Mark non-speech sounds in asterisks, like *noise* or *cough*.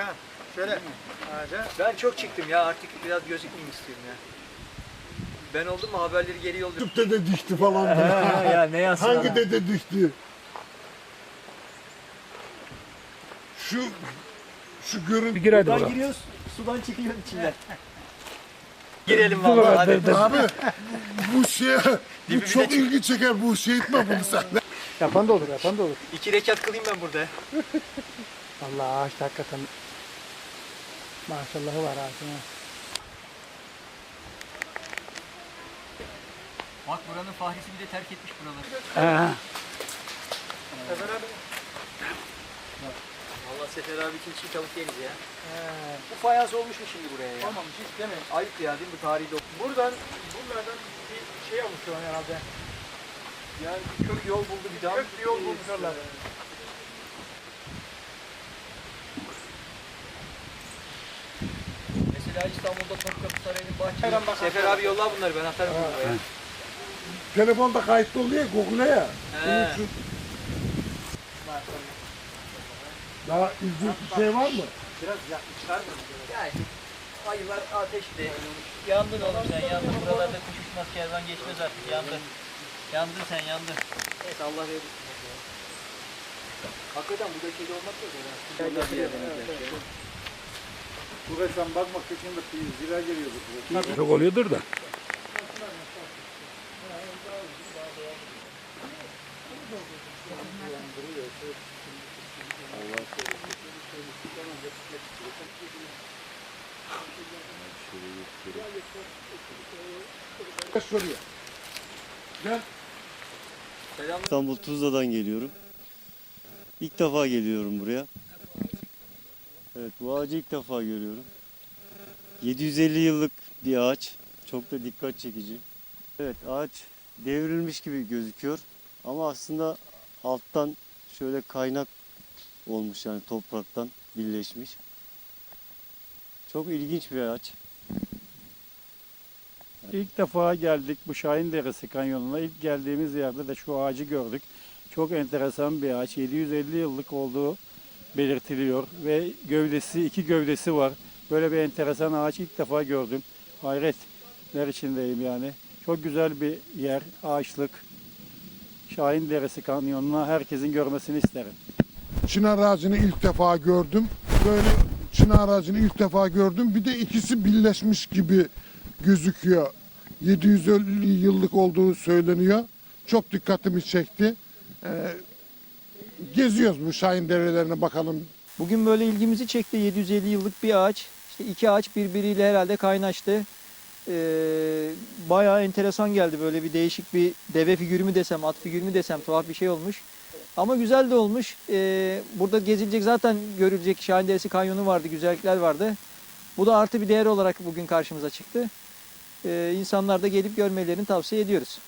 Kaan. Şöyle ağaca. Ben çok çıktım ya artık biraz gözükmeyeyim istiyorum ya. Ben oldum mu haberleri geri yolluyorum. Tüp dede düştü falan. *laughs* ya ne yazsın Hangi adam? dede düştü? Şu şu görün. Gir hadi Buradan bura. giriyoruz, sudan çıkıyor içinden. *laughs* Girelim vallahi hadi. Abi bu şey *laughs* bu çok çık. ilgi çeker bu şey etme bunu sen. Yapan da olur, yapan da olur. İki rekat kılayım ben burada. Allah ağaç da hakikaten maşallahı var ağacın. Bak buranın fahrisi bir de terk etmiş buraları. Ha. Sefer abi. Allah Sefer abi için çiğ tavuk yeriz ya. Bu fayans olmuş mu şimdi buraya ya? Tamam hiç deme. Ayıp ya değil mi bu tarihi dokun. Buradan bunlardan bir şey oluşturan herhalde. Yani bir kök yol buldu bir daha. Kök bir yol bulmuşlar. İstanbul'da Topkapı Sarayı'nın bahçesi. Sefer abi yolla bunları ben atarım buraya. Telefonda kayıtlı oluyor Google'a ya. He. Daha ilginç bir şey var mı? Biraz yakın çıkar mı? Yani ayılar ateşte. Yandın oğlum sen yandın. Buralarda kuş uçmaz kervan geçmez artık yandın. Yandın sen yandın. Evet Allah verir. Hakikaten burada kedi olmak yok ya. Buraya sen bakmak için de zira geliyordu. buraya. Çok oluyordur da. Gel. İstanbul Tuzla'dan geliyorum. İlk defa geliyorum buraya. Evet bu ağacı ilk defa görüyorum. 750 yıllık bir ağaç. Çok da dikkat çekici. Evet ağaç devrilmiş gibi gözüküyor. Ama aslında alttan şöyle kaynak olmuş yani topraktan birleşmiş. Çok ilginç bir ağaç. İlk defa geldik bu Şahin Deresi kanyonuna. İlk geldiğimiz yerde de şu ağacı gördük. Çok enteresan bir ağaç. 750 yıllık olduğu belirtiliyor ve gövdesi, iki gövdesi var. Böyle bir enteresan ağaç ilk defa gördüm. Hayretler içindeyim yani. Çok güzel bir yer, ağaçlık. Şahin Deresi kanyonuna herkesin görmesini isterim. Çınar ağacını ilk defa gördüm. Böyle çınar ağacını ilk defa gördüm. Bir de ikisi birleşmiş gibi gözüküyor. 750 yıllık olduğu söyleniyor. Çok dikkatimi çekti. Ee, geziyoruz bu Şahin derelerine bakalım. Bugün böyle ilgimizi çekti 750 yıllık bir ağaç. İşte iki ağaç birbiriyle herhalde kaynaştı. Ee, bayağı enteresan geldi böyle bir değişik bir deve figürü mü desem, at figürü mü desem tuhaf bir şey olmuş. Ama güzel de olmuş. Ee, burada gezilecek zaten görülecek Şahin Deresi Kanyonu vardı, güzellikler vardı. Bu da artı bir değer olarak bugün karşımıza çıktı. Ee, insanlar da gelip görmelerini tavsiye ediyoruz.